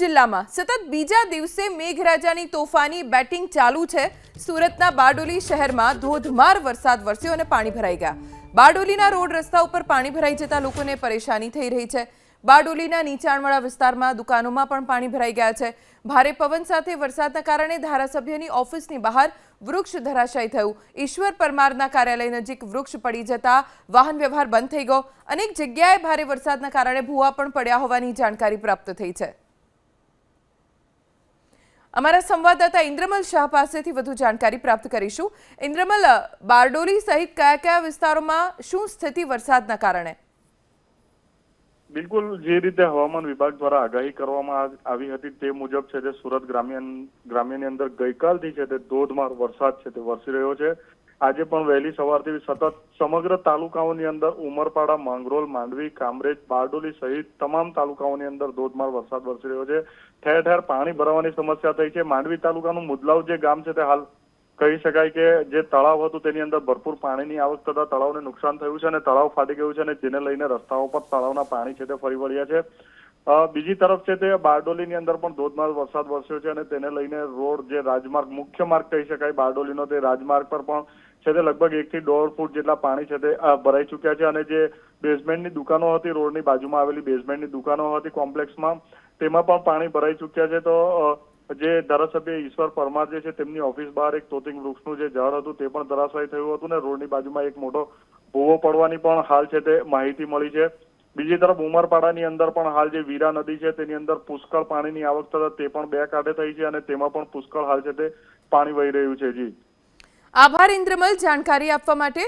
જિલ્લામાં સતત બીજા દિવસે મેઘરાજાની તોફાની બેટિંગ ચાલુ છે. સુરતના બારડોલી શહેરમાં ધોધમાર વરસાદ વરસ્યો અને પાણી ભરાઈ ગયા. બારડોલીના રોડ રસ્તા ઉપર પાણી ભરાઈ જતા લોકોને પરેશાની થઈ રહી છે. બારડોલીના નીચાણવાળા વિસ્તારમાં દુકાનોમાં પણ પાણી ભરાઈ ગયા છે. ભારે પવન સાથે વરસાદના કારણે ધારાસભ્યની ઓફિસની બહાર વૃક્ષ ધરાશાયી થયું. ઈશ્વર પરમારના કાર્યાલય નજીક વૃક્ષ પડી જતા વાહન વ્યવહાર બંધ થઈ ગયો. અનેક જગ્યાએ ભારે વરસાદના કારણે ભૂવા પણ પડ્યા હોવાની જાણકારી પ્રાપ્ત થઈ છે. અમારા સંવાદદાતા ઇન્દ્રમલ શાહ પાસેથી વધુ જાણકારી પ્રાપ્ત કરીશું. ઇન્દ્રમલ, બારડોલી સહિત કયા કયા વિસ્તારોમાં શું સ્થિતિ વરસાદના કારણે? બિલકુલ જે રીતે હવામાન વિભાગ દ્વારા આગાહી કરવામાં આવી હતી તે મુજબ છે તે સુરત ગ્રામ્ય ગ્રામ્યની અંદર ગઈકાલથી છે તે ધોધમાર વરસાદ છે તે વરસી રહ્યો છે. આજે પણ વહેલી સવારથી સતત સમગ્ર તાલુકાઓની અંદર ઉમરપાડા, માંગરોલ, માંડવી, કામરેજ, બારડોલી સહિત તમામ તાલુકાઓની અંદર ધોધમાર વરસાદ વરસી રહ્યો છે. ઠેર ઠેર પાણી ભરાવાની સમસ્યા થઈ છે. માંડવી તાલુકાનું મુદલાવ જે ગામ છે તે હાલ કહી શકાય કે જે તળાવ હતું તેની અંદર ભરપૂર પાણીની આવક થતા તળાવને નુકસાન થયું છે અને તળાવ ફાટી ગયું છે અને જેને લઈને રસ્તાઓ પર તળાવના પાણી છે તે ફરી વળ્યા છે. બીજી તરફ છે તે બારડોલીની અંદર પણ ધોધમાર વરસાદ વરસ્યો છે અને તેને લઈને રોડ જે રાજમાર્ગ, મુખ્ય માર્ગ કહી શકાય બારડોલીનો તે રાજમાર્ગ પર પણ છે તે લગભગ એકથી દોઢ ફૂટ જેટલા પાણી છે તે ભરાઈ ચુક્યા છે અને જે બેઝમેન્ટની દુકાનો હતી રોડની બાજુમાં આવેલી બેઝમેન્ટની દુકાનો હતી કોમ્પ્લેક્સમાં, તેમાં પણ પાણી ભરાઈ ચુક્યા છે તો જે ધારાસભ્ય ઈશ્વર પરમાર જે છે, તેમની ઓફિસ બહાર એક તોતિંગ વૃક્ષનું જે ઝાડ હતું તે પણ ધરાશાયી થયું હતું ને રોડની બાજુમાં એક મોટો ભૂવો પડવાની પણ હાલ છે તે માહિતી મળી છે. બીજી તરફ ઉમરપાડાની અંદર પણ હાલ જે વીરા નદી છે, તેની અંદર પુષ્કળ પાણીની આવક થતા તે પણ બે કાંઠે થઈ છે અને તેમાં પણ પુષ્કળ હાલ છે તે પાણી વહી રહ્યું છે જી. આભાર, ઇન્દ્રમલ. જાણકારી આપવા માટે